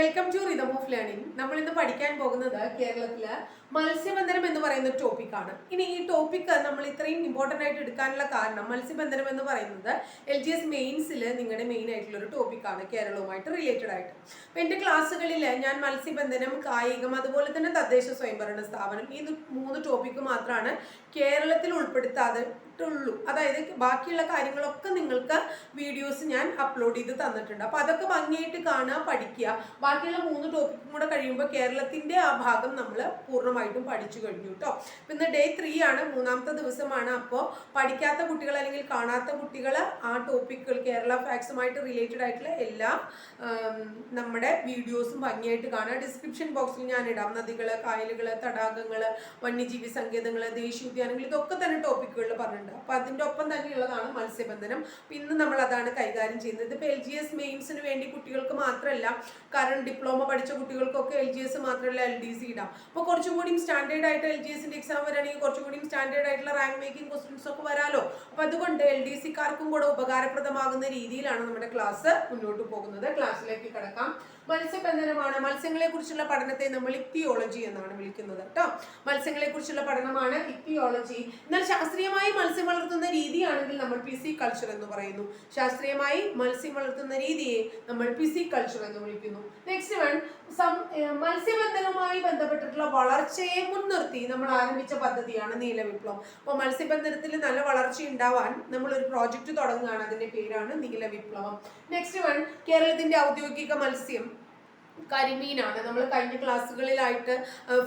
Welcome to rhythm of learning നമ്മൾ ഇന്ന് പഠിക്കാൻ പോകുന്നത് കേരളത്തിലെ മത്സ്യബന്ധനം എന്ന് പറയുന്ന ടോപ്പിക്കാണ് ഇനി ഈ ടോപ്പിക്ക് നമ്മൾ ഇത്രയും ഇമ്പോർട്ടന്റ് ആയിട്ട് എടുക്കാനുള്ള കാരണം മത്സ്യബന്ധനം എന്ന് പറയുന്നത് എൽ ജി എസ് മെയിൻസിൽ നിങ്ങളുടെ മെയിൻ ആയിട്ടുള്ള ഒരു ടോപ്പിക്കാണ് കേരളവുമായിട്ട് റിലേറ്റഡ് ആയിട്ട്. അപ്പം എന്റെ ക്ലാസ്സുകളിൽ ഞാൻ മത്സ്യബന്ധനം കായികം അതുപോലെ തന്നെ തദ്ദേശ സ്വയംഭരണ സ്ഥാപനം ഈ മൂന്ന് ടോപ്പിക്ക് മാത്രമാണ് കേരളത്തിൽ ഉൾപ്പെടുത്താതെ ഉള്ളൂ അതായത് ബാക്കിയുള്ള കാര്യങ്ങളൊക്കെ നിങ്ങൾക്ക് വീഡിയോസ് ഞാൻ അപ്ലോഡ് ചെയ്ത് തന്നിട്ടുണ്ട്. അപ്പോൾ അതൊക്കെ ഭംഗിയായിട്ട് കാണുക പഠിക്കുക. ബാക്കിയുള്ള മൂന്ന് ടോപ്പിക്കും കൂടെ കഴിയുമ്പോൾ കേരളത്തിന്റെ ആ ഭാഗം നമ്മൾ പൂർണമായിട്ടും പഠിച്ചു കഴിഞ്ഞു കേട്ടോ അപ്പം ഇന്ന് ഡേ ത്രീ ആണ്. മൂന്നാമത്തെ ദിവസമാണ്. അപ്പോൾ പഠിക്കാത്ത കുട്ടികൾ അല്ലെങ്കിൽ കാണാത്ത കുട്ടികൾ ആ ടോപ്പിക്കുകൾ കേരള ഫാക്സുമായിട്ട് റിലേറ്റഡ് ആയിട്ടുള്ള എല്ലാ നമ്മുടെ വീഡിയോസും ഭംഗിയായിട്ട് കാണുക. ഡിസ്ക്രിപ്ഷൻ ബോക്സിൽ ഞാൻ ഇടാം. നദികൾ കായലുകൾ തടാകങ്ങൾ വന്യജീവി സങ്കേതങ്ങൾ ദേശീയോദ്യാനങ്ങൾ ഇതൊക്കെ തന്നെ ടോപ്പിക്കുകളിൽ പറഞ്ഞിട്ടുണ്ട്. അപ്പോൾ അതിന്റെ ഒപ്പം തന്നെയുള്ളതാണ് മത്സ്യബന്ധനം. അപ്പം ഇന്ന് നമ്മൾ അതാണ് കൈകാര്യം ചെയ്യുന്നത്. ഇപ്പോൾ എൽ ജി എസ് മെയിൻസിന് വേണ്ടി കുട്ടികൾക്ക് മാത്രമല്ല കാരണം ഡിപ്ലോമ പഠിച്ച കുട്ടികൾക്കൊക്കെ എൽ ജി എസ് മാത്രമല്ല എൽ ഡി സി ഇടാം. അപ്പോൾ കുറച്ചും കൂടിയും സ്റ്റാൻഡേർഡ് ആയിട്ട് എൽ ജി എസിന്റെ എക്സാം വരാണെങ്കിൽ കുറച്ചും കൂടിയും സ്റ്റാൻഡേർഡ് ആയിട്ടുള്ള റാങ്ക് മേക്കിംഗ് ക്വസ്റ്റ്യൻസ് ഒക്കെ വരാലോ. അപ്പോൾ അതുകൊണ്ട് എൽ ഡി സിക്കാർക്കും കൂടെ ഉപകാരപ്രദമാകുന്ന രീതിയിലാണ് നമ്മുടെ ക്ലാസ് മുന്നോട്ട് പോകുന്നത്. ക്ലാസ്സിലേക്ക് കിടക്കാം. മത്സ്യബന്ധനമാണ്. മത്സ്യങ്ങളെ കുറിച്ചുള്ള പഠനത്തെ നമ്മൾ ഇക്തിയോളജി എന്നാണ് വിളിക്കുന്നത് കേട്ടോ. മത്സ്യങ്ങളെ കുറിച്ചുള്ള പഠനമാണ് ഇക്തിയോളജി എന്നാൽ ശാസ്ത്രീയമായി മത്സ്യം വളർത്തുന്ന രീതിയാണെങ്കിൽ നമ്മൾ പിസി കൾച്ചർ എന്ന് പറയുന്നു. ശാസ്ത്രീയമായി മത്സ്യം വളർത്തുന്ന രീതിയെ നമ്മൾ പിസി കൾച്ചർ എന്ന് വിളിക്കുന്നു. നെക്സ്റ്റ് വൺ മത്സ്യബന്ധനവുമായി ബന്ധപ്പെട്ടിട്ടുള്ള വളർച്ചയെ മുൻനിർത്തി നമ്മൾ ആരംഭിച്ച പദ്ധതിയാണ് നീലവിപ്ലവം. അപ്പോൾ മത്സ്യബന്ധനത്തിൽ നല്ല വളർച്ച ഉണ്ടാവാൻ നമ്മൾ ഒരു പ്രോജക്റ്റ് തുടങ്ങുകയാണ്. അതിന്റെ പേരാണ് നീലവിപ്ലവം. നെക്സ്റ്റ് വൺ കേരളത്തിന്റെ ഔദ്യോഗിക മത്സ്യം. കരിമീനാണ്. നമ്മൾ കഴിഞ്ഞ ക്ലാസ്സുകളിലായിട്ട്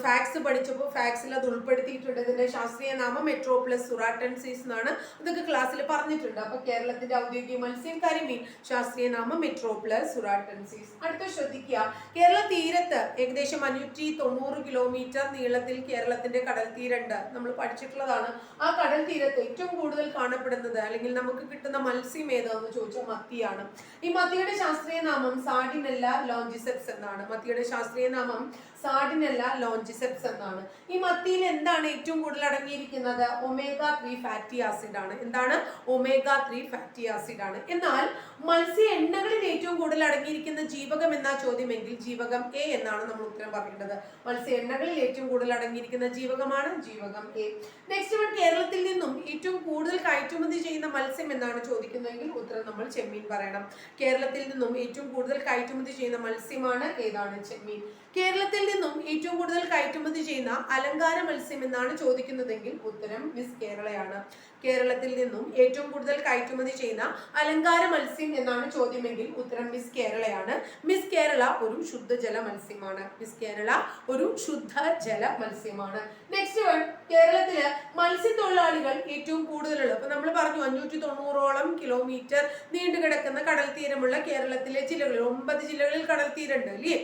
ഫാക്സ് പഠിച്ചപ്പോൾ ഫാക്സിൽ അത് ഉൾപ്പെടുത്തിയിട്ടുണ്ട്. ഇതിന്റെ ശാസ്ത്രീയ നാമം മെട്രോപ്ലസ് സുറാട്ടൻസീസ് എന്നാണ് അതൊക്കെ ക്ലാസ്സിൽ പറഞ്ഞിട്ടുണ്ട്. അപ്പോൾ കേരളത്തിന്റെ ഔദ്യോഗിക മത്സ്യം കരിമീൻ. ശാസ്ത്രീയ നാമം മെട്രോപ്ലസ് സുറാട്ടൻസീസ് അടുത്ത ശ്രദ്ധിക്കുക. കേരള തീരത്ത് ഏകദേശം അഞ്ഞൂറ്റി തൊണ്ണൂറ് കിലോമീറ്റർ നീളത്തിൽ കേരളത്തിന്റെ കടൽ തീരുണ്ട് നമ്മൾ പഠിച്ചിട്ടുള്ളതാണ്. ആ കടൽ തീരത്ത് ഏറ്റവും കൂടുതൽ കാണപ്പെടുന്നത് അല്ലെങ്കിൽ നമുക്ക് കിട്ടുന്ന മത്സ്യം ഏതാന്ന് ചോദിച്ചാൽ മത്തിയാണ്. ഈ മത്തിയുടെ ശാസ്ത്രീയ നാമം സാഡിനല്ല ലോഞ്ചിസെപ്സ് എന്നാണ്. മത്തിയുടെ ശാസ്ത്രീയ നാമം സാഡിനല്ല ലോഞ്ചിസെപ്സ് എന്നാണ്. ഈ മത്തിയിൽ എന്താണ് ഏറ്റവും കൂടുതൽ അടങ്ങിയിരിക്കുന്നത്? ഒമേഗ ത്രീ ഫാറ്റി ആസിഡ് ആണ് എന്താണ്? ഒമേഗ ത്രീ ഫാറ്റി ആസിഡ് ആണ് എന്നാൽ മത്സ്യ എണ്ണകളിൽ കൂടുതൽ അടങ്ങിയിരിക്കുന്ന ജീവകം എന്ന ചോദ്യമെങ്കിൽ ജീവകം എ എന്നാണ് നമ്മൾ ഉത്തരം പറയേണ്ടത്. മത്സ്യ എണ്ണകളിൽ ഏറ്റവും കൂടുതൽ അടങ്ങിയിരിക്കുന്ന ജീവകമാണ് ജീവകം എ നെക്സ്റ്റ് വൺ കേരളത്തിൽ നിന്നും ഏറ്റവും കൂടുതൽ കയറ്റുമതി ചെയ്യുന്ന മത്സ്യം എന്നാണ് ചോദിക്കുന്നതെങ്കിൽ ഉത്തരം നമ്മൾ ചെമ്മീൻ പറയണം. കേരളത്തിൽ നിന്നും ഏറ്റവും കൂടുതൽ കയറ്റുമതി ചെയ്യുന്ന മത്സ്യമാണ് ഏതാണ്? ചെമ്മീൻ. കേരളത്തിൽ നിന്നും ഏറ്റവും കൂടുതൽ കയറ്റുമതി ചെയ്യുന്ന അലങ്കാര മത്സ്യം എന്നാണ് ചോദിക്കുന്നതെങ്കിൽ ഉത്തരം മിസ് കേരളയാണ്. കേരളത്തിൽ നിന്നും ഏറ്റവും കൂടുതൽ കയറ്റുമതി ചെയ്യുന്ന അലങ്കാര മത്സ്യം എന്നാണ് ചോദ്യമെങ്കിൽ ഉത്തരം മിസ് കേരളയാണ്. മിസ് കേരള ഒരു ശുദ്ധജല മത്സ്യമാണ്. മിസ് കേരള ഒരു ശുദ്ധജല മത്സ്യമാണ്. നെക്സ്റ്റ് വൺ കേരളത്തിൽ മത്സ്യത്തൊഴിലാളികൾ ഏറ്റവും കൂടുതലുള്ള ഇപ്പൊ നമ്മൾ പറഞ്ഞു അഞ്ഞൂറ്റി തൊണ്ണൂറോളം കിലോമീറ്റർ നീണ്ടു കിടക്കുന്ന കടൽ തീരമുള്ള കേരളത്തിലെ ജില്ലകളിൽ ഒമ്പത് ജില്ലകളിൽ കടൽ തീരമുണ്ട് അല്ലേ?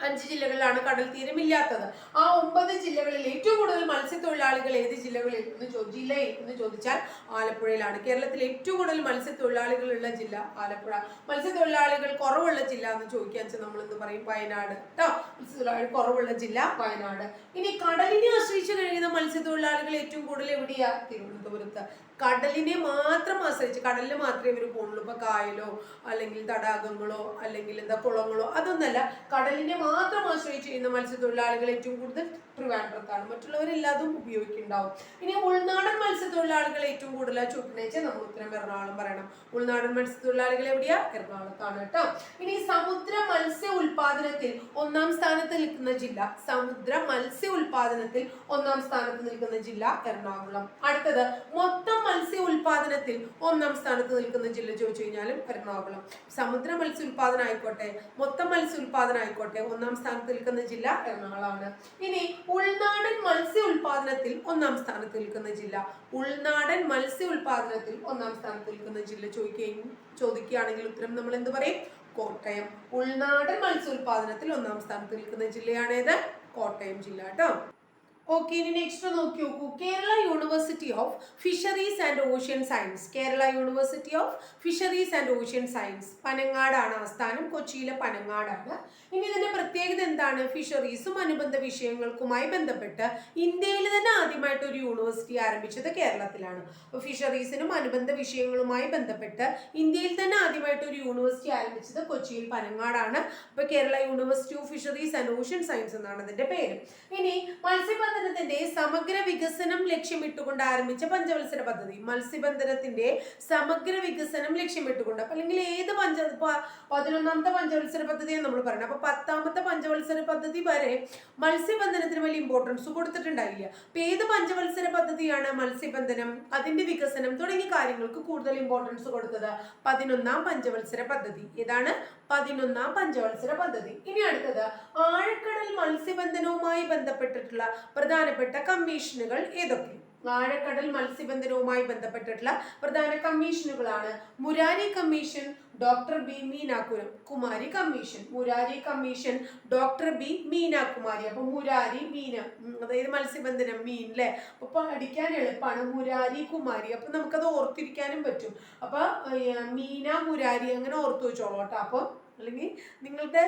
അഞ്ച് ജില്ലകളിലാണ് കടൽ തീരം ഇല്ലാത്തത് ആ ഒമ്പത് ജില്ലകളിൽ ഏറ്റവും കൂടുതൽ മത്സ്യത്തൊഴിലാളികൾ ഏത് ജില്ലകളിൽ എന്ന് ജില്ലയിൽ എന്ന് ചോദിച്ചാൽ ആലപ്പുഴയിലാണ്. കേരളത്തിലെ ഏറ്റവും കൂടുതൽ മത്സ്യത്തൊഴിലാളികളുള്ള ജില്ല ആലപ്പുഴ. മത്സ്യത്തൊഴിലാളികൾ കുറവുള്ള ജില്ല എന്ന് ചോദിക്കാൻ നമ്മൾ എന്ത് പറയും? വയനാട്. കേട്ടോ മത്സ്യത്തൊഴിലാളികൾ കുറവുള്ള ജില്ല വയനാട്. ഇനി കടലിനെ ആശ്രയിച്ച് കഴിയുന്ന മത്സ്യത്തൊഴിലാളികൾ ഏറ്റവും കൂടുതൽ എവിടെയാ? തിരുവനന്തപുരത്ത്. കടലിനെ മാത്രം ആശ്രയിച്ച് കടലിൽ മാത്രമേ ഇവർ പോകുള്ളൂ ഇപ്പൊ കായലോ അല്ലെങ്കിൽ തടാകങ്ങളോ അല്ലെങ്കിൽ എന്താ കുളങ്ങളോ അതൊന്നല്ല. കടലിനെ മാത്രം ആശ്രയിച്ച് ചെയ്യുന്ന മത്സ്യത്തൊഴിലാളികൾ ഏറ്റവും കൂടുതൽ ട്രിവാൻഡ്രത്താണ്. മറ്റുള്ളവരെല്ലാതും ഉപയോഗിക്കുന്നുണ്ടാവും. ഇനി ഉൾനാടൻ മത്സ്യത്തൊഴിലാളികൾ ഏറ്റവും കൂടുതൽ ചോദിക്കണേച്ചാൽ നമ്മൾ ഉത്തരം എറണാകുളം പറയണം. ഉൾനാടൻ മത്സ്യത്തൊഴിലാളികൾ എവിടെയാ? എറണാകുളത്താണ് കേട്ടോ. ഇനി സമുദ്ര മത്സ്യ ഉൽപാദനത്തിൽ ഒന്നാം സ്ഥാനത്ത് നിൽക്കുന്ന ജില്ല സമുദ്ര മത്സ്യ ഉൽപാദനത്തിൽ ഒന്നാം സ്ഥാനത്ത് നിൽക്കുന്ന ജില്ല എറണാകുളം. അടുത്തത് മൊത്തം മത്സ്യ ഉൽപാദനത്തിൽ ഒന്നാം സ്ഥാനത്ത് നിൽക്കുന്ന ജില്ല ചോദിച്ചു കഴിഞ്ഞാലും എറണാകുളം. സമുദ്ര മത്സ്യ ഉൽപാദനം ആയിക്കോട്ടെ മൊത്തം മത്സ്യ ഉൽപാദനം ആയിക്കോട്ടെ ഒന്നാം സ്ഥാനത്ത് നിൽക്കുന്ന ജില്ല എറണാകുളമാണ്. ഇനി ഉൾനാടൻ മത്സ്യ ഉൽപാദനത്തിൽ ഒന്നാം സ്ഥാനത്ത് നിൽക്കുന്ന ജില്ല ഉൾനാടൻ മത്സ്യ ഉൽപാദനത്തിൽ ഒന്നാം സ്ഥാനത്ത് നിൽക്കുന്ന ജില്ല ചോദിക്കുകയും ചോദിക്കുകയാണെങ്കിൽ ഉത്തരം നമ്മൾ എന്ത് പറയും? കോട്ടയം. ഉൾനാടൻ മത്സ്യ ഉൽപാദനത്തിൽ ഒന്നാം സ്ഥാനത്ത് നിൽക്കുന്ന ജില്ലയാണേത്? കോട്ടയം ജില്ല കേട്ടോ. ഓക്കെ ഇനി നെക്സ്റ്റ് നോക്കി നോക്കൂ. Kerala university of fisheries and ocean science Kerala university of fisheries and ocean science പനങ്ങാടാണ് ആസ്ഥാനം. കൊച്ചിയിലെ പനങ്ങാടാണ്. ഇനി ഇതിന്റെ പ്രത്യേകത എന്താണ്? ഫിഷറീസും അനുബന്ധ വിഷയങ്ങൾക്കുമായി ബന്ധപ്പെട്ട് ഇന്ത്യയിൽ തന്നെ ആദ്യമായിട്ട് ഒരു യൂണിവേഴ്സിറ്റി ആരംഭിച്ചത് കേരളത്തിലാണ്. അപ്പോൾ ഫിഷറീസിനും അനുബന്ധ വിഷയങ്ങളുമായി ബന്ധപ്പെട്ട് ഇന്ത്യയിൽ തന്നെ ആദ്യമായിട്ട് ഒരു യൂണിവേഴ്സിറ്റി ആരംഭിച്ചത് കൊച്ചിയിൽ പനങ്ങാടാണ്. അപ്പോൾ Kerala university of fisheries and ocean science എന്നാണ് അതിന്റെ പേര്. ഇനി മത്സ്യബന്ധനത്തിന്റെ സമഗ്ര വികസനം ലക്ഷ്യമിട്ടുകൊണ്ട് ആരംഭിച്ച പഞ്ചവത്സര പദ്ധതി. മത്സ്യബന്ധനത്തിന്റെ സമഗ്ര വികസനം ലക്ഷ്യമിട്ടുകൊണ്ട്. അപ്പൊ അല്ലെങ്കിൽ ഏത് പഞ്ച പതിനൊന്നാമത്തെ പഞ്ചവത്സര പദ്ധതിയാണ് നമ്മൾ പറയുന്നത്. അപ്പൊ പത്താമത്തെ പഞ്ചവത്സര പദ്ധതി വരെ മത്സ്യബന്ധനത്തിന് വലിയ ഇമ്പോർട്ടൻസ് കൊടുത്തിട്ടുണ്ടായില്ല. അപ്പൊ ഏത് പഞ്ചവത്സര പദ്ധതിയാണ് മത്സ്യബന്ധനം അതിന്റെ വികസനം തുടങ്ങിയ കാര്യങ്ങൾക്ക് കൂടുതൽ ഇമ്പോർട്ടൻസ് കൊടുത്തത് പതിനൊന്നാം പഞ്ചവത്സര പദ്ധതി. ഇതാണ് പതിനൊന്നാം പഞ്ചവത്സര പദ്ധതി. ഇനി അടുത്തത് ആഴക്കടൽ മത്സ്യബന്ധനവുമായി ബന്ധപ്പെട്ടിട്ടുള്ള പ്രധാനപ്പെട്ട കമ്മീഷനുകൾ ഏതൊക്കെ? ആഴക്കടൽ മത്സ്യബന്ധനവുമായി ബന്ധപ്പെട്ടിട്ടുള്ള പ്രധാന കമ്മീഷനുകളാണ് മുരാരി കമ്മീഷൻ ഡോക്ടർ ബി മീനാകുരം Kumari commission Murari commission doctor B Meenakumari. അപ്പൊ മുരാരി മീന അതായത് മത്സ്യബന്ധനം മീൻ അല്ലെ അപ്പൊ പഠിക്കാൻ എളുപ്പമാണ് മുരാരി കുമാരി. അപ്പൊ നമുക്കത് ഓർത്തിരിക്കാനും പറ്റും. അപ്പൊ മീന മുരാരി അങ്ങനെ ഓർത്തു വെച്ചോളൂ കേട്ടോ. അപ്പൊ അല്ലെങ്കിൽ നിങ്ങളുടെ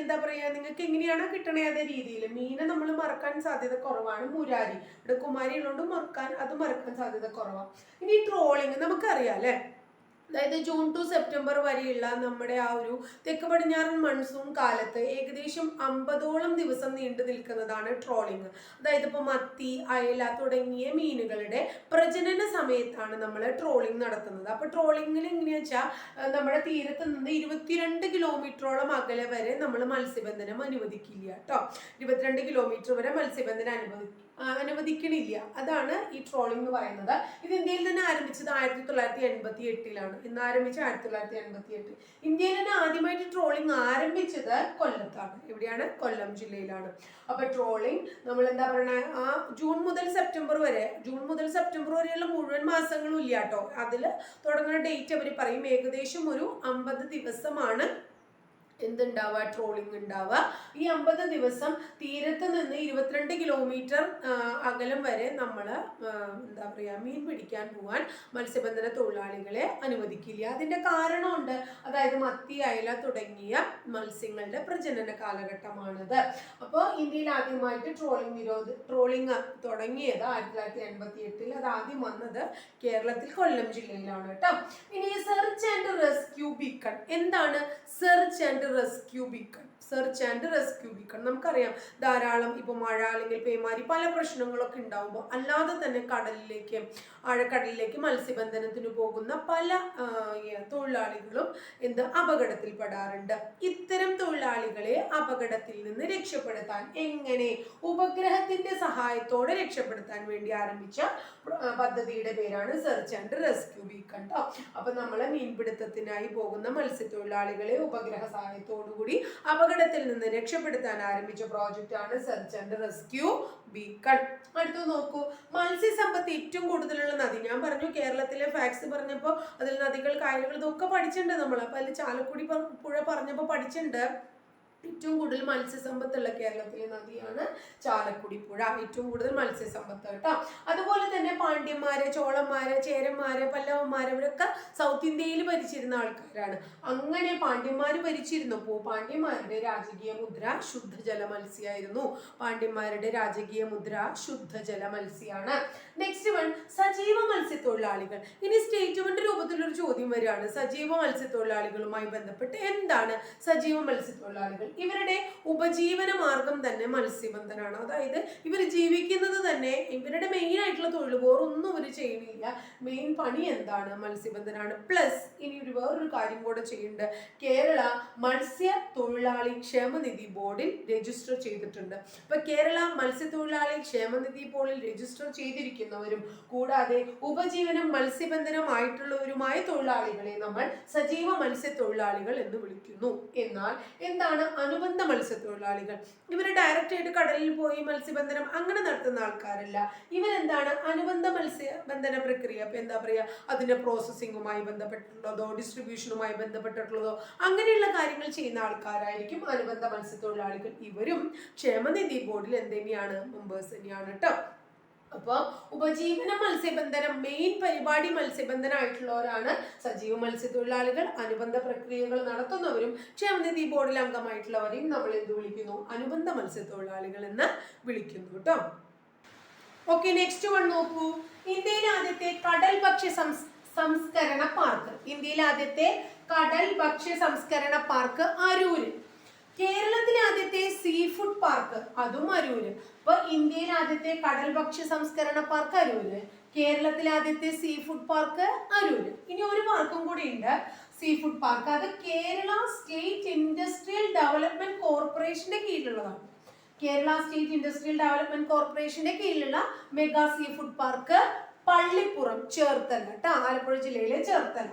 എന്താ പറയുക നിങ്ങൾക്ക് എങ്ങനെയാണോ കിട്ടണേ അതേ രീതിയിൽ. മീനെ നമ്മൾ മറക്കാൻ സാധ്യത കുറവാണ് മുരാരി. ഇവിടെ കുമാരി ഉള്ളതുകൊണ്ട് മറക്കാൻ അത് മറക്കാൻ സാധ്യത കുറവാണ് ഇനി ട്രോളിങ് നമുക്കറിയാം അല്ലേ? അതായത് ജൂൺ ടു സെപ്റ്റംബർ വരെയുള്ള നമ്മുടെ ആ ഒരു തെക്ക് പടിഞ്ഞാറൻ മൺസൂൺ കാലത്ത് ഏകദേശം അമ്പതോളം ദിവസം നീണ്ടു നിൽക്കുന്നതാണ് ട്രോളിങ് അതായത് ഇപ്പോൾ മത്തി അയല തുടങ്ങിയ മീനുകളുടെ പ്രജനന സമയത്താണ് നമ്മൾ ട്രോളിംഗ് നടത്തുന്നത്. അപ്പോൾ ട്രോളിങ്ങിൽ എങ്ങനെയാ വെച്ചാൽ നമ്മുടെ തീരത്ത് നിന്ന് ഇരുപത്തിരണ്ട് കിലോമീറ്ററോളം അകലെ വരെ നമ്മൾ മത്സ്യബന്ധനം അനുവദിക്കില്ല കേട്ടോ ഇരുപത്തിരണ്ട് കിലോമീറ്റർ വരെ മത്സ്യബന്ധനം അനുവദി ആ, അനുവദിക്കണില്ല. അതാണ് ഈ ട്രോളിംഗ് എന്ന് പറയുന്നത്. ഇത് ഇന്ത്യയിൽ തന്നെ ആരംഭിച്ചത് ആയിരത്തി തൊള്ളായിരത്തി എൺപത്തി എട്ടിലാണ് ഇന്ന് ആരംഭിച്ച ആയിരത്തി തൊള്ളായിരത്തി എൺപത്തി എട്ട് ഇന്ത്യയിൽ തന്നെ ആദ്യമായിട്ട് ട്രോളിംഗ് ആരംഭിച്ചത് കൊല്ലത്താണ്. എവിടെയാണ്? കൊല്ലം ജില്ലയിലാണ്. അപ്പൊ ട്രോളിംഗ് നമ്മൾ എന്താ പറയണ? ആ ജൂൺ മുതൽ സെപ്റ്റംബർ വരെ ജൂൺ മുതൽ സെപ്റ്റംബർ വരെയുള്ള മുഴുവൻ മാസങ്ങളും ഇല്ല കേട്ടോ. അതിൽ തുടങ്ങുന്ന ഡേറ്റ് അവർ പറയും. ഏകദേശം ഒരു അമ്പത് ദിവസമാണ് എന്തുണ്ടാവുക? ട്രോളിംഗ് ഉണ്ടാവുക. ഈ അമ്പത് ദിവസം തീരത്ത് നിന്ന് ഇരുപത്തിരണ്ട് കിലോമീറ്റർ അകലം വരെ നമ്മൾ എന്താ പറയുക മീൻ പിടിക്കാൻ പോകാൻ മത്സ്യബന്ധന തൊഴിലാളികളെ അനുവദിക്കില്ല. അതിന്റെ കാരണമുണ്ട്. അതായത് മത്തി അയല തുടങ്ങിയ മത്സ്യങ്ങളുടെ പ്രജനന കാലഘട്ടമാണത്. അപ്പോൾ ഇന്ത്യയിൽ ആദ്യമായിട്ട് ട്രോളിംഗ് നിരോധ ട്രോളിംഗ് തുടങ്ങിയത് ആയിരത്തി തൊള്ളായിരത്തി എൺപത്തി എട്ടിൽ അത് ആദ്യം വന്നത് കേരളത്തിൽ കൊല്ലം ജില്ലയിലാണ് കേട്ടോ. ഇനി സെർച്ച് ആൻഡ് റെസ്ക്യൂ ബിക്കൺ എന്താണ്? Search and rescue beacon search and rescue beacon നമുക്കറിയാം ധാരാളം ഇപ്പോൾ മഴ അല്ലെങ്കിൽ പേമാരി പല പ്രശ്നങ്ങളൊക്കെ ഉണ്ടാകുമ്പോൾ അല്ലാതെ തന്നെ കടലിലേക്ക് ആഴക്കടലിലേക്ക് മത്സ്യബന്ധനത്തിന് പോകുന്ന പല തൊഴിലാളികളും എന്ത് അപകടത്തിൽപ്പെടാറുണ്ട്. ഇത്തരം തൊഴിലാളികളെ അപകടത്തിൽ നിന്ന് രക്ഷപ്പെടുത്താൻ എങ്ങനെ ഉപഗ്രഹത്തിന്റെ സഹായത്തോടെ രക്ഷപ്പെടുത്താൻ വേണ്ടി ആരംഭിച്ച പദ്ധതിയുടെ പേരാണ് സെർച്ച് ആൻഡ് റെസ്ക്യൂ ബീക്കൺ കേട്ടോ അപ്പൊ നമ്മളെ മീൻപിടുത്തത്തിനായി പോകുന്ന മത്സ്യത്തൊഴിലാളികളെ ഉപഗ്രഹ സഹായത്തോടുകൂടി അപകടത്തിൽ നിന്ന് രക്ഷപ്പെടുത്താൻ ആരംഭിച്ച പ്രോജക്റ്റ് ആണ് സെർച്ച് ആൻഡ് റെസ്ക്യൂ ബീക്കൺ അടുത്ത നോക്കൂ. മത്സ്യസമ്പത്ത് ഏറ്റവും കൂടുതലുള്ള നദി. ഞാൻ പറഞ്ഞു കേരളത്തിലെ ഫാക്സ് പറഞ്ഞപ്പോൾ അതിൽ നദികൾ കായലുകൾ ഇതൊക്കെ പഠിച്ചിട്ടുണ്ട് നമ്മൾ അപ്പൊ അതിൽ ചാലക്കുടി പുഴ പറഞ്ഞപ്പോൾ പഠിച്ചിട്ടുണ്ട് ഏറ്റവും കൂടുതൽ മത്സ്യസമ്പത്തുള്ള കേരളത്തിലെ നദിയാണ് ചാലക്കുടി പുഴ. ഏറ്റവും കൂടുതൽ മത്സ്യസമ്പത്ത് കേട്ടോ. അതുപോലെ തന്നെ പാണ്ഡ്യന്മാര് ചോളന്മാര് ചേരന്മാര് പല്ലവന്മാര് ഇവരൊക്കെ സൗത്ത് ഇന്ത്യയിൽ ഭരിച്ചിരുന്ന ആൾക്കാരാണ്. അങ്ങനെ പാണ്ഡ്യന്മാര് ഭരിച്ചിരുന്നപ്പോൾ പാണ്ഡ്യന്മാരുടെ രാജകീയ മുദ്ര ശുദ്ധജല മത്സ്യമായിരുന്നു പാണ്ഡ്യന്മാരുടെ രാജകീയ മുദ്ര ശുദ്ധജല മത്സ്യമാണ് നെക്സ്റ്റ് വൺ മത്സ്യത്തൊഴിലാളികൾ ഇനി സ്റ്റേറ്റ്മെന്റ് രൂപത്തിലൊരു ചോദ്യം വരികയാണ്. സജീവ മത്സ്യത്തൊഴിലാളികളുമായി ബന്ധപ്പെട്ട് എന്താണ് സജീവ മത്സ്യത്തൊഴിലാളികൾ? ഇവരുടെ ഉപജീവന മാർഗം തന്നെ മത്സ്യബന്ധനാണ്. അതായത് ഇവർ ജീവിക്കുന്നത് തന്നെ ഇവരുടെ മെയിൻ ആയിട്ടുള്ള തൊഴിൽ വേറൊന്നും ഇവർ ചെയ്യണില്ല മെയിൻ പണി എന്താണ്? മത്സ്യബന്ധനമാണ് പ്ലസ് ഇനി ഒരു വേറൊരു കാര്യം കൂടെ ചെയ്യുന്നുണ്ട് കേരള മത്സ്യ തൊഴിലാളി ക്ഷേമനിധി ബോർഡിൽ രജിസ്റ്റർ ചെയ്തിട്ടുണ്ട്. അപ്പൊ കേരള മത്സ്യത്തൊഴിലാളി ക്ഷേമനിധി ബോർഡിൽ രജിസ്റ്റർ ചെയ്തിരിക്കുന്നവരും കൂടാതെ ഉപജീവനം മത്സ്യബന്ധനമായിട്ടുള്ളവരുമായ തൊഴിലാളികളെ നമ്മൾ സജീവ മത്സ്യത്തൊഴിലാളികൾ എന്ന് വിളിക്കുന്നു. എന്നാൽ എന്താണ് അനുബന്ധ മത്സ്യത്തൊഴിലാളികൾ ഇവർ ഡയറക്റ്റ് ആയിട്ട് കടലിൽ പോയി മത്സ്യബന്ധനം അങ്ങനെ നടത്തുന്ന ആൾക്കാരല്ല. ഇവരെന്താണ്? അനുബന്ധ മത്സ്യബന്ധന പ്രക്രിയ. ഇപ്പൊ എന്താ പറയുക അതിന്റെ പ്രോസസ്സിങ്ങുമായി ബന്ധപ്പെട്ടിട്ടുള്ളതോ ഡിസ്ട്രിബ്യൂഷനുമായി ബന്ധപ്പെട്ടിട്ടുള്ളതോ അങ്ങനെയുള്ള കാര്യങ്ങൾ ചെയ്യുന്ന ആൾക്കാരായിരിക്കും അനുബന്ധ മത്സ്യത്തൊഴിലാളികൾ. ഇവരും ക്ഷേമനിധി ബോർഡിൽ എന്ത് തന്നെയാണ് മെമ്പേഴ്സ് തന്നെയാണ് കേട്ടോ അപ്പോൾ ഉപജീവന മത്സ്യബന്ധനം മെയിൻ പരിപാടി മത്സ്യബന്ധനമായിട്ടുള്ളവരാണ് സജീവ മത്സ്യത്തൊഴിലാളികൾ. അനുബന്ധ പ്രക്രിയകൾ നടത്തുന്നവരും ക്ഷേമനിധി ബോർഡിൽ അംഗമായിട്ടുള്ളവരെയും നമ്മൾ എന്ത് വിളിക്കുന്നു? അനുബന്ധ മത്സ്യത്തൊഴിലാളികൾ എന്ന് വിളിക്കുന്നു കേട്ടോ ഓക്കെ നെക്സ്റ്റ് വൺ നോക്കൂ. ഇന്ത്യയിലെ ആദ്യത്തെ കടൽ ഭക്ഷ്യ സംസ്കരണ പാർക്ക്. ഇന്ത്യയിലെ ആദ്യത്തെ കടൽ ഭക്ഷ്യ സംസ്കരണ പാർക്ക് അരൂര്. കേരളത്തിലെ ആദ്യത്തെ സീ ഫുഡ് പാർക്ക് അതും അരൂര്. അപ്പൊ ഇന്ത്യയിലെ ആദ്യത്തെ കടൽ ഭക്ഷ്യ സംസ്കരണ പാർക്ക് അരൂര്. കേരളത്തിലെ ആദ്യത്തെ സീ ഫുഡ് പാർക്ക് അരൂര്. ഇനി ഒരു പാർക്കും കൂടി ഉണ്ട് സീ ഫുഡ് പാർക്ക് അത് കേരള സ്റ്റേറ്റ് ഇൻഡസ്ട്രിയൽ ഡെവലപ്മെന്റ് കോർപ്പറേഷന്റെ കീഴിലുള്ളതാണ്. കേരള സ്റ്റേറ്റ് ഇൻഡസ്ട്രിയൽ ഡെവലപ്മെന്റ് കോർപ്പറേഷന്റെ കീഴിലുള്ള mega sea food park Pallippuram Cherthala കേട്ടോ ആലപ്പുഴ ജില്ലയിലെ ചേർത്തല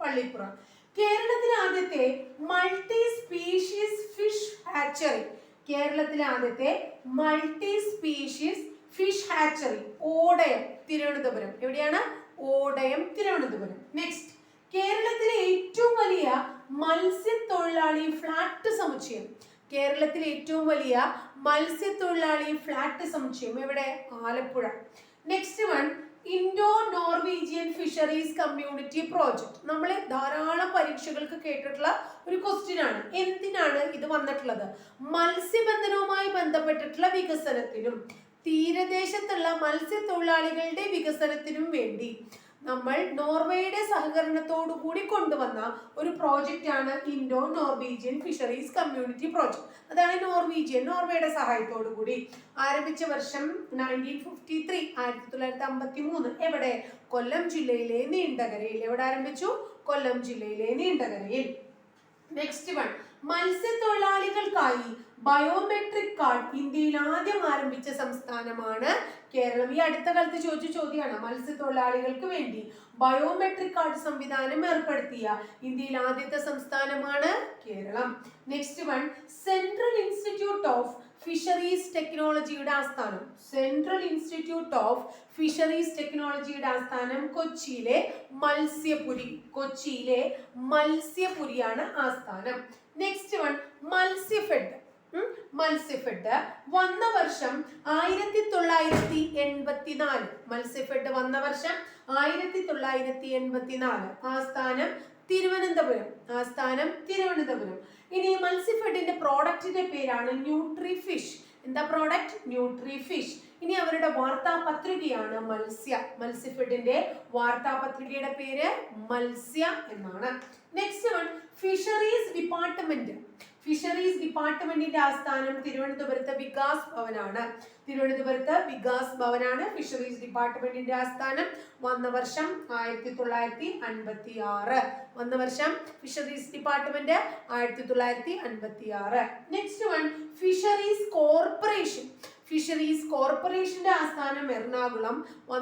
പള്ളിപ്പുറം. കേരളത്തിലെ ആദ്യത്തെ മൾട്ടി സ്പീഷീസ് ഫിഷ് ഹാച്ചറി. കേരളത്തിലെ ആദ്യത്തെ multi species fish hatchery. Odayam Thiruvananthapuram. എവിടെയാണ്? ഓടയം തിരുവനന്തപുരം. നെക്സ്റ്റ് കേരളത്തിലെ ഏറ്റവും വലിയ മത്സ്യത്തൊഴിലാളി ഫ്ലാറ്റ് സമുച്ചയം. കേരളത്തിലെ ഏറ്റവും വലിയ മത്സ്യത്തൊഴിലാളി ഫ്ലാറ്റ് സമുച്ചയം എവിടെ? Alappuzha. Next one Indo Norwegian fisheries community project നമ്മൾ ധാരാളം പരീക്ഷകൾക്ക് കേട്ടിട്ടുള്ള ഒരു ക്വസ്റ്റ്യൻ ആണ്. എന്തിനാണ് ഇത് വന്നിട്ടുള്ളത്? മത്സ്യബന്ധനവുമായി ബന്ധപ്പെട്ടിട്ടുള്ള വികസനത്തിനും തീരദേശത്തുള്ള മത്സ്യത്തൊഴിലാളികളുടെ വികസനത്തിനും വേണ്ടി. നമ്മൾ നോർവേയുടെ സഹകരണത്തോടു കൂടി കൊണ്ടുവന്ന ഒരു പ്രോജക്റ്റ് ആണ് Indo Norwegian fisheries community project അതാണ് നോർവീജിയൻ നോർവേയുടെ സഹായത്തോടു കൂടി. ആരംഭിച്ച വർഷം നയന്റീൻ ഫിഫ്റ്റി ത്രീ ആയിരത്തി തൊള്ളായിരത്തി അമ്പത്തി മൂന്ന് എവിടെ? കൊല്ലം ജില്ലയിലെ നീണ്ടകരയിൽ. എവിടെ ആരംഭിച്ചു? കൊല്ലം ജില്ലയിലെ നീണ്ടകരയിൽ. നെക്സ്റ്റ് വൺ മത്സ്യത്തൊഴിലാളികൾക്കായി ബയോമെട്രിക് കാർഡ് ഇന്ത്യയിൽ ആദ്യം ആരംഭിച്ച സംസ്ഥാനമാണ് കേരളം ഈ അടുത്ത കാലത്ത് ചോദിച്ച ചോദ്യമാണ് മത്സ്യത്തൊഴിലാളികൾക്ക് വേണ്ടി ബയോമെട്രിക് കാർഡ് സംവിധാനം ഏർപ്പെടുത്തിയ ഇന്ത്യയിൽ ആദ്യത്തെ സംസ്ഥാനമാണ് Keralam. Next one central institute of fisheries ടെക്നോളജിയുടെ ആസ്ഥാനം. സെൻട്രൽ ഇൻസ്റ്റിറ്റ്യൂട്ട് ഓഫ് ഫിഷറീസ് ടെക്നോളജിയുടെ ആസ്ഥാനം കൊച്ചിയിലെ മത്സ്യപുരി കൊച്ചിയിലെ മത്സ്യപുരിയാണ് ആസ്ഥാനം. Next one Matsyafed. മത്സ്യഫെഡ്. വന്ന വർഷം ആയിരത്തി തൊള്ളായിരത്തി എൺപത്തിനാല് മത്സ്യഫെഡ് വന്ന വർഷം ആയിരത്തി തൊള്ളായിരത്തി എൺപത്തിനാല് ആസ്ഥാനം തിരുവനന്തപുരം ആസ്ഥാനം തിരുവനന്തപുരം. ഇനി മത്സ്യഫെഡിന്റെ പ്രോഡക്റ്റിന്റെ പേരാണ് ന്യൂട്രി ഫിഷ് എന്താ പ്രോഡക്റ്റ്? ന്യൂട്രി ഫിഷ് ഇനി അവരുടെ വാർത്താ പത്രികയാണ് മത്സ്യ. മത്സ്യഫെഡിന്റെ വാർത്താ പത്രികയുടെ പേര് മത്സ്യ എന്നാണ്. Next one fisheries department fisheries ഡിപ്പാർട്ട്മെന്റിന്റെ ആസ്ഥാനം തിരുവനന്തപുരത്ത് വികാസ് ഭവനാണ്. തിരുവനന്തപുരത്ത് വികാസ് ഭവനാണ് ഫിഷറീസ് ഡിപ്പാർട്ട്മെന്റിന്റെ ആസ്ഥാനം. വന്ന വർഷം ആയിരത്തി തൊള്ളായിരത്തി അൻപത്തി ആറ് വന്ന വർഷം ഫിഷറീസ് ഡിപ്പാർട്ട്മെന്റ് ആയിരത്തി തൊള്ളായിരത്തി അൻപത്തി ആറ് next one fisheries corporation fisheries കോർപ്പറേഷന്റെ ആസ്ഥാനം എറണാകുളം.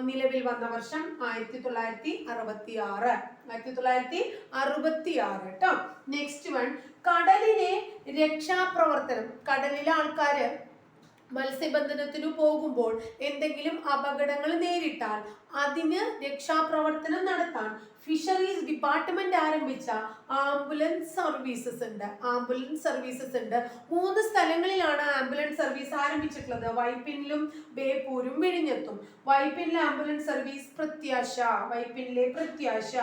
നിലവിൽ വന്ന വർഷം ആയിരത്തി തൊള്ളായിരത്തി അറുപത്തി ആറ് ആയിരത്തി തൊള്ളായിരത്തി അറുപത്തി ആറ് കേട്ടോ നെക്സ്റ്റ് വൺ കടലിലെ രക്ഷാപ്രവർത്തനം. കടലിലെ ആൾക്കാര് മത്സ്യബന്ധനത്തിനു പോകുമ്പോൾ എന്തെങ്കിലും അപകടങ്ങൾ നേരിട്ടാൽ അതിന് രക്ഷാപ്രവർത്തനം നടത്താൻ ഫിഷറീസ് ഡിപ്പാർട്ട്മെന്റ് ആരംഭിച്ച ആംബുലൻസ് സർവീസസ് ഉണ്ട്. ആംബുലൻസ് സർവീസസ് ഉണ്ട്. മൂന്ന് സ്ഥലങ്ങളിലാണ് ആംബുലൻസ് സർവീസ് ആരംഭിച്ചിട്ടുള്ളത്. വൈപ്പിനിലും ബേപ്പൂരും വിഴിഞ്ഞത്തും വൈപ്പിനിലെ ആംബുലൻസ് സർവീസ് പ്രത്യാശ. വൈപ്പിനിലെ പ്രത്യാശ.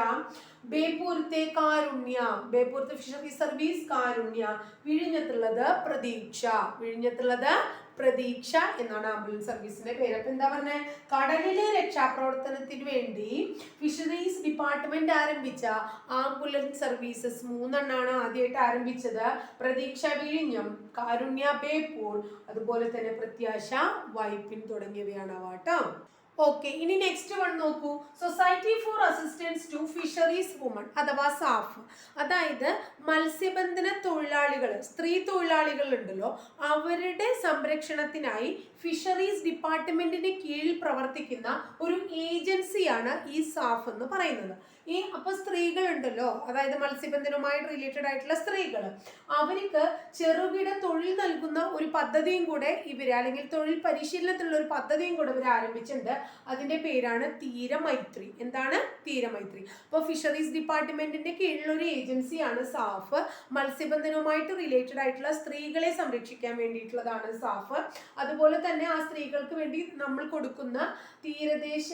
ബേപ്പൂരത്തെ കാരുണ്യ. ബേപ്പൂരത്തെ ഫിഷറീസ് സർവീസ് കാരുണ്യ. വിഴിഞ്ഞത്തുള്ളത് പ്രതീക്ഷ. വിഴിഞ്ഞത്തുള്ളത് പ്രതീക്ഷ എന്നാണ് ആംബുലൻസ് സർവീസിന്റെ പേര്. അപ്പൊ എന്താ പറഞ്ഞ? കടലിലെ രക്ഷാപ്രവർത്തനത്തിന് വേണ്ടി ഫിഷറീസ് ഡിപ്പാർട്ട്മെന്റ് ആരംഭിച്ച ആംബുലൻസ് സർവീസസ് മൂന്നെണ്ണാണ് ആദ്യമായിട്ട് ആരംഭിച്ചത്. പ്രതീക്ഷ വിഴിഞ്ഞം കാരുണ്യ ബേപ്പൂർ അതുപോലെ തന്നെ പ്രത്യാശ വൈപ്പിൻ തുടങ്ങിയവയാണ് ആവാട്ടോ ഓക്കെ ഇനി നെക്സ്റ്റ് വൺ നോക്കൂ. Society for assistance to fisheries women അഥവാ സാഫ് അതായത് മത്സ്യബന്ധന തൊഴിലാളികൾ സ്ത്രീ തൊഴിലാളികൾ ഉണ്ടല്ലോ അവരുടെ സംരക്ഷണത്തിനായി ഫിഷറീസ് ഡിപ്പാർട്ട്മെന്റിന് കീഴിൽ പ്രവർത്തിക്കുന്ന ഒരു ഏജൻസിയാണ് ഈ സാഫ് എന്ന് പറയുന്നത്. ഈ അപ്പൊ സ്ത്രീകളുണ്ടല്ലോ അതായത് മത്സ്യബന്ധനവുമായിട്ട് റിലേറ്റഡ് ആയിട്ടുള്ള സ്ത്രീകൾ അവർക്ക് ചെറുകിട തൊഴിൽ നൽകുന്ന ഒരു പദ്ധതിയും കൂടെ ഇവർ അല്ലെങ്കിൽ തൊഴിൽ പരിശീലനത്തിനുള്ള ഒരു പദ്ധതിയും കൂടെ ഇവർ ആരംഭിച്ചിട്ടുണ്ട്. അതിന്റെ പേരാണ് തീരമൈത്രി. എന്താണ്? തീരമൈത്രി. അപ്പോൾ ഫിഷറീസ് ഡിപ്പാർട്ട്മെന്റിന്റെ കീഴിലുള്ള ഒരു ഏജൻസിയാണ് സാഫ്. മത്സ്യബന്ധനവുമായിട്ട് റിലേറ്റഡ് ആയിട്ടുള്ള സ്ത്രീകളെ സംരക്ഷിക്കാൻ വേണ്ടിയിട്ടുള്ളതാണ് സാഫ്. അതുപോലെ തന്നെ ആ സ്ത്രീകൾക്ക് വേണ്ടി നമ്മൾ കൊടുക്കുന്ന തീരദേശ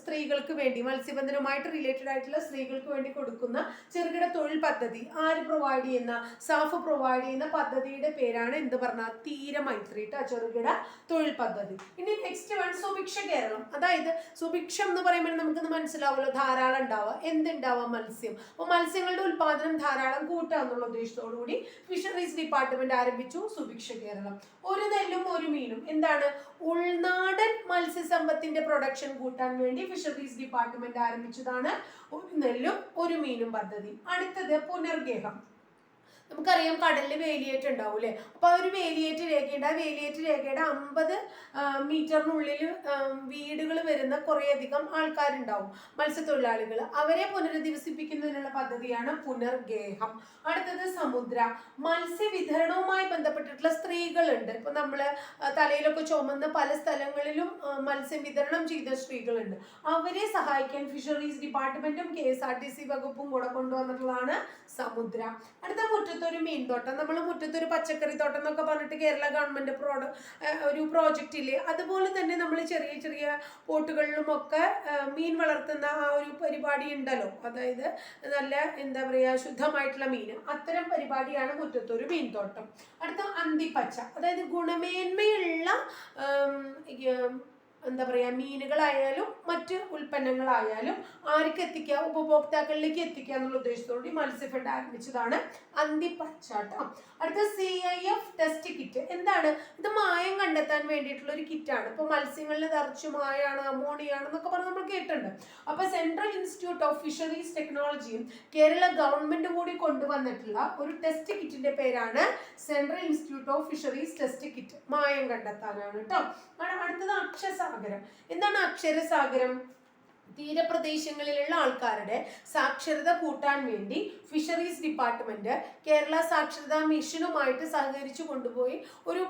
സ്ത്രീകൾക്ക് വേണ്ടി മത്സ്യബന്ധനവുമായിട്ട് റിലേറ്റഡ് ആയിട്ടുള്ള സ്ത്രീകൾക്ക് വേണ്ടി കൊടുക്കുന്ന ചെറുകിട തൊഴിൽ പദ്ധതി ആര് പ്രൊവൈഡ് ചെയ്യുന്ന സാഫ് പ്രൊവൈഡ് ചെയ്യുന്ന പദ്ധതിയുടെ പേരാണ് എന്ത് പറഞ്ഞ തീരമൈത്രി ട്ടോ, ചെറുകിട തൊഴിൽ പദ്ധതി. ഇനി നെക്സ്റ്റ് വൺ സുഭിക്ഷ കേരളം. അതായത് സുഭിക്ഷം എന്ന് പറയുമ്പോൾ നമുക്കിന്ന് മനസ്സിലാവുമല്ലോ ധാരാളം ഉണ്ടാവുക. എന്തുണ്ടാവുക മത്സ്യം. അപ്പോൾ മത്സ്യങ്ങളുടെ ഉൽപാദനം ധാരാളം കൂട്ടുക എന്നുള്ള ഉദ്ദേശത്തോടുകൂടി ഫിഷറീസ് ഡിപ്പാർട്ട്മെന്റ് ആരംഭിച്ചു സുഭിക്ഷ കേരളം. ഒരു നെല്ലും ഒരു മീനും. എന്താണ്? ഉൾനാടൻ മത്സ്യസമ്പത്തിന്റെ പ്രൊഡക്ഷൻ കൂട്ടാൻ വേണ്ടി ഫിഷറീസ് ഡിപ്പാർട്ട്മെന്റ് ആരംഭിച്ചതാണ്. ഒരു നെല്ലും ഒരു മീനും പദ്ധതി. അടുത്തത് പുനർഗേഹം. നമുക്കറിയാം കടലിൽ വേലിയേറ്റ് ഉണ്ടാവും അല്ലേ അപ്പോൾ ആ ഒരു വേലിയേറ്റ് രേഖയുണ്ട്. ആ വേലിയേറ്റ് രേഖയുടെ അമ്പത് മീറ്ററിനുള്ളിൽ വീടുകൾ വരുന്ന കുറേയധികം ആൾക്കാരുണ്ടാവും. മത്സ്യത്തൊഴിലാളികൾ അവരെ പുനരധിവസിപ്പിക്കുന്നതിനുള്ള പദ്ധതിയാണ് പുനർഗേഹം. അടുത്തത് സമുദ്ര. മത്സ്യവിതരണവുമായി ബന്ധപ്പെട്ടിട്ടുള്ള സ്ത്രീകളുണ്ട്. ഇപ്പൊ നമ്മൾ ആ, തലയിലൊക്കെ ചുമന്ന് പല സ്ഥലങ്ങളിലും മത്സ്യം വിതരണം ചെയ്ത സ്ത്രീകളുണ്ട്. അവരെ സഹായിക്കാൻ fisheries ഡിപ്പാർട്ട്മെന്റും K S R T C വകുപ്പും കൂടെ കൊണ്ടുവന്നിട്ടുള്ളതാണ് സമുദ്ര. അടുത്ത മുറ്റത്തൊരു മീൻതോട്ടം നമ്മൾ മുറ്റത്തൊരു പച്ചക്കറി തോട്ടം എന്നൊക്കെ പറഞ്ഞിട്ട് കേരള ഗവൺമെന്റ് പ്രോഡ ഒരു പ്രോജക്റ്റ് ഇല്ലേ? അതുപോലെ തന്നെ നമ്മൾ ചെറിയ ചെറിയ പോട്ടുകളിലുമൊക്കെ ആ, മീൻ വളർത്തുന്ന ആ ഒരു പരിപാടി ഉണ്ടല്ലോ. അതായത് നല്ല എന്താ പറയുക ശുദ്ധമായിട്ടുള്ള മീൻ അത്തരം പരിപാടിയാണ് മുറ്റത്തൊരു മീൻതോട്ടം അടുത്ത അന്തിപ്പച്ച. അതായത് ഗുണമേന്മയുള്ള എന്താ പറയുക മീനുകളായാലും മറ്റ് ഉൽപ്പന്നങ്ങളായാലും ആർക്ക് എത്തിക്കുക ഉപഭോക്താക്കളിലേക്ക് എത്തിക്കുക എന്നുള്ള ഉദ്ദേശത്തോടുകൂടി മത്സ്യഫെഡ് ആരംഭിച്ചതാണ് അന്തിപ്പച്ചാട്ടം അടുത്ത C I F test kit എന്താണ്? ഇത് മായം കണ്ടെത്താൻ വേണ്ടിയിട്ടുള്ള ഒരു കിറ്റാണ് ഇപ്പോൾ മത്സ്യങ്ങളിൽ തറച്ചു മായാണ് അമോണിയാണ് എന്നൊക്കെ പറഞ്ഞ് നമ്മൾ കേട്ടിട്ടുണ്ട്. അപ്പോൾ സെൻട്രൽ ഇൻസ്റ്റിറ്റ്യൂട്ട് ഓഫ് ഫിഷറീസ് ടെക്നോളജിയും കേരള ഗവൺമെന്റ് കൂടി കൊണ്ടുവന്നിട്ടുള്ള ഒരു ടെസ്റ്റ് കിറ്റിന്റെ പേരാണ് central institute of fisheries test kit മായം കണ്ടെത്താനാണ് കേട്ടോ അടുത്തത് അടുത്തത് അക്ഷസാഗരം എന്താണ് അക്ഷരസാഗരം? തീരപ്രദേശങ്ങളിലുള്ള ആൾക്കാരുടെ സാക്ഷരത കൂട്ടാൻ വേണ്ടി ഫിഷറീസ് ഡിപ്പാർട്ട്മെന്റ് കേരള സാക്ഷരതാ മിഷനുമായിട്ട് സഹകരിച്ചു കൊണ്ടുപോയി ഒരു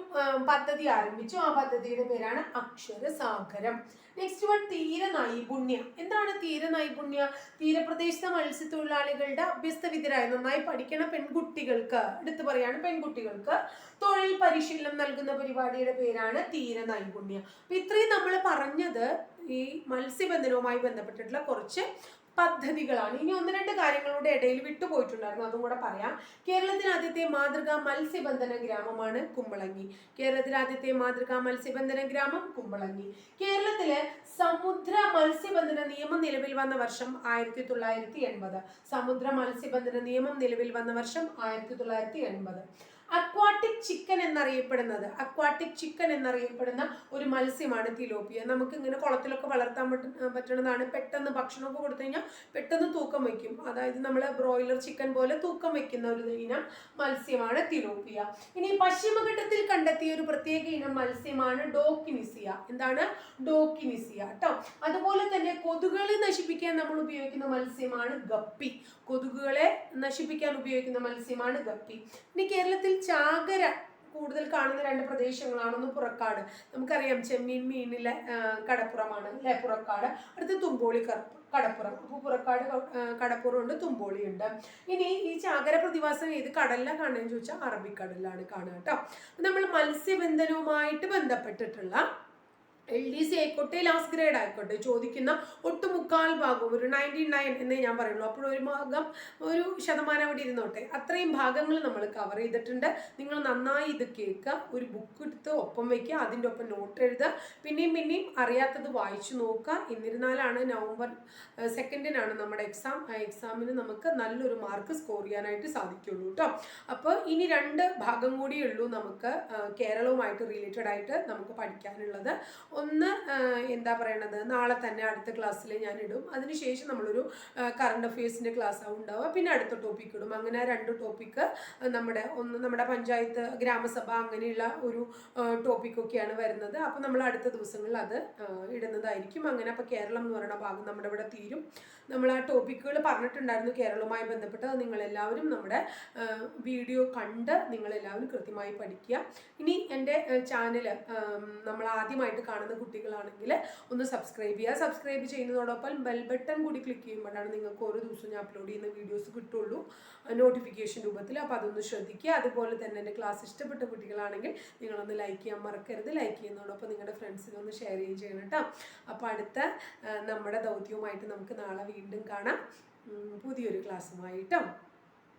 പദ്ധതി ആരംഭിച്ചു. ആ പദ്ധതിയുടെ പേരാണ് അക്ഷര സാഗരം നെക്സ്റ്റ് വൺ തീര നൈപുണ്യം എന്താണ് തീര നൈപുണ്യ തീരപ്രദേശത്തെ മത്സ്യത്തൊഴിലാളികളുടെ അഭ്യസ്തവിദ്യരായ നന്നായി പഠിക്കണ പെൺകുട്ടികൾക്ക് എടുത്തു പറയാണ് പെൺകുട്ടികൾക്ക് തൊഴിൽ പരിശീലനം നൽകുന്ന പരിപാടിയുടെ പേരാണ് തീര നൈപുണ്യം ഇത്രയും നമ്മൾ പറഞ്ഞത് ഈ മത്സ്യബന്ധനവുമായി ബന്ധപ്പെട്ടിട്ടുള്ള കുറച്ച് പദ്ധതികളാണ്. ഇനി ഒന്ന് രണ്ട് കാര്യങ്ങളുടെ ഇടയിൽ വിട്ടുപോയിട്ടുണ്ടായിരുന്നു. അതും കൂടെ പറയാം. കേരളത്തിലെ ആദ്യത്തെ മാതൃകാ മത്സ്യബന്ധന ഗ്രാമമാണ് കുമ്പളങ്ങി. കേരളത്തിലെ ആദ്യത്തെ മാതൃകാ മത്സ്യബന്ധന ഗ്രാമം കുമ്പളങ്ങി. കേരളത്തിലെ സമുദ്ര മത്സ്യബന്ധന നിയമം നിലവിൽ വന്ന വർഷം ആയിരത്തി തൊള്ളായിരത്തി എൺപത്. സമുദ്ര മത്സ്യബന്ധന നിയമം നിലവിൽ വന്ന വർഷം ആയിരത്തി തൊള്ളായിരത്തി എൺപത്. അക്വാട്ടിക് ചിക്കൻ എന്നറിയപ്പെടുന്നത്. അക്വാട്ടിക് ചിക്കൻ എന്നറിയപ്പെടുന്ന ഒരു മത്സ്യമാണ് തിലോപ്പിയ. നമുക്ക് ഇങ്ങനെ കുളത്തിലൊക്കെ വളർത്താൻ പറ്റുന്ന പറ്റുന്നതാണ് പെട്ടെന്ന് ഭക്ഷണമൊക്കെ കൊടുത്തു കഴിഞ്ഞാൽ പെട്ടെന്ന് തൂക്കം വയ്ക്കും അതായത് നമ്മൾ ബ്രോയിലർ ചിക്കൻ പോലെ തൂക്കം വയ്ക്കുന്ന ഒരു ഇനം മത്സ്യമാണ് തിലോപ്പിയ. ഇനി പശ്ചിമഘട്ടത്തിൽ കണ്ടെത്തിയ ഒരു പ്രത്യേക ഇനം മത്സ്യമാണ് ഡോക്കിനിസിയ. എന്താണ്? ഡോക്കിനിസിയ കേട്ടോ അതുപോലെ തന്നെ കൊതുകുകളെ നശിപ്പിക്കാൻ നമ്മൾ ഉപയോഗിക്കുന്ന മത്സ്യമാണ് ഗപ്പി. കൊതുകുകളെ നശിപ്പിക്കാൻ ഉപയോഗിക്കുന്ന മത്സ്യമാണ് ഗപ്പി. ഇനി കേരളത്തിൽ ചാകര കൂടുതൽ കാണുന്ന രണ്ട് പ്രദേശങ്ങളാണ്. ഒന്ന് പുറക്കാട്. നമുക്കറിയാം ചെമ്മീൻ മീനിലെ കടപ്പുറമാണ് അല്ലെ? പുറക്കാട്. അടുത്ത് തുമ്പോളി കടപ്പുറം. അപ്പോൾ പുറക്കാട് കടപ്പുറമുണ്ട് തുമ്പോളിയുണ്ട്. ഇനി ഈ ചാകര പ്രതിഭാസം ഏത് കടലിലാണ് കാണുകയെന്ന് ചോദിച്ചാൽ അറബിക്കടലിലാണ് കാണുക കേട്ടോ. നമ്മൾ മത്സ്യബന്ധനവുമായിട്ട് ബന്ധപ്പെട്ടിട്ടുള്ള എൽ ഡി സി ആയിക്കോട്ടെ ലാസ്റ്റ് ഗ്രേഡ് ആയിക്കോട്ടെ ചോദിക്കുന്ന ഒട്ടുമുക്കാൽ ഭാഗവും ഒരു നയന്റി നയൻ എന്നേ ഞാൻ പറയുള്ളൂ. അപ്പോൾ ഒരു ഭാഗം ഒരു ശതമാനം അവിടെ ഇരുന്നോട്ടെ. അത്രയും ഭാഗങ്ങൾ നമ്മൾ കവർ ചെയ്തിട്ടുണ്ട്. നിങ്ങൾ നന്നായി ഇത് കേൾക്കുക ഒരു ബുക്ക് എടുത്ത് ഒപ്പം വയ്ക്കുക അതിന്റെ ഒപ്പം നോട്ട് എഴുതുക. പിന്നെയും പിന്നെയും അറിയാത്തത് വായിച്ചു നോക്കുക. എന്നിരുന്നാലാണ് നവംബർ സെക്കൻഡിനാണ് നമ്മുടെ എക്സാം ആ എക്സാമിന് നമുക്ക് നല്ലൊരു മാർക്ക് സ്കോർ ചെയ്യാനായിട്ട് സാധിക്കുള്ളൂ കേട്ടോ. അപ്പോൾ ഇനി രണ്ട് ഭാഗം കൂടിയുള്ളൂ നമുക്ക് കേരളവുമായിട്ട് റിലേറ്റഡ് ആയിട്ട് നമുക്ക് പഠിക്കാനുള്ളത്. ഒന്ന് എന്താ പറയണത്? നാളെ തന്നെ അടുത്ത ക്ലാസ്സിൽ ഞാൻ ഇടും അതിനുശേഷം നമ്മളൊരു കറണ്ട് അഫയേഴ്സിന്റെ ക്ലാസ് ആവും ഉണ്ടാവുക. പിന്നെ അടുത്ത ടോപ്പിക് ഇടും. അങ്ങനെ രണ്ട് ടോപ്പിക്ക് നമ്മുടെ ഒന്ന് നമ്മുടെ പഞ്ചായത്ത് ഗ്രാമസഭ അങ്ങനെയുള്ള ഒരു ടോപ്പിക്കൊക്കെയാണ് വരുന്നത്. അപ്പോൾ നമ്മൾ അടുത്ത ദിവസങ്ങളിൽ അത് ഇടുന്നതായിരിക്കും. അങ്ങനെ അപ്പോൾ കേരളം എന്ന് പറയുന്ന ഭാഗം നമ്മുടെ ഇവിടെ തീരും. നമ്മൾ ആ ടോപ്പിക്കുകൾ പറഞ്ഞിട്ടുണ്ടായിരുന്നു കേരളവുമായി ബന്ധപ്പെട്ട്. അത് നിങ്ങളെല്ലാവരും നമ്മുടെ വീഡിയോ കണ്ട് നിങ്ങളെല്ലാവരും കൃത്യമായി പഠിക്കുക. ഇനി എന്റെ ചാനൽ നമ്മൾ ആദ്യമായിട്ട് കാണുന്ന കുട്ടികളാണെങ്കിൽ ഒന്ന് സബ്സ്ക്രൈബ് ചെയ്യുക. സബ്സ്ക്രൈബ് ചെയ്യുന്നതോടൊപ്പം ബെൽ ബട്ടൺ കൂടി ക്ലിക്ക് ചെയ്യുമ്പോഴാണ് നിങ്ങൾക്ക് ഓരോ ദിവസവും ഞാൻ അപ്ലോഡ് ചെയ്യുന്ന വീഡിയോസ് കിട്ടുള്ളൂ. നോട്ടിഫിക്കേഷൻ രൂപത്തിൽ. അപ്പോൾ അതൊന്ന് ശ്രദ്ധിക്കുക. അതുപോലെ തന്നെ എന്റെ ക്ലാസ് ഇഷ്ടപ്പെട്ട കുട്ടികളാണെങ്കിൽ നിങ്ങളൊന്ന് ലൈക്ക് ചെയ്യാൻ മറക്കരുത്. ലൈക്ക് ചെയ്യുന്നതോടൊപ്പം നിങ്ങളുടെ ഫ്രണ്ട്സിനൊന്ന് ഷെയർ ചെയ്യുകയും ചെയ്യണം കേട്ടോ. അപ്പോൾ അടുത്ത നമ്മുടെ ദൗത്യവുമായിട്ട് നമുക്ക് നാളെ വീണ്ടും കാണാം. പുതിയൊരു ക്ലാസ്സുമായിട്ടോ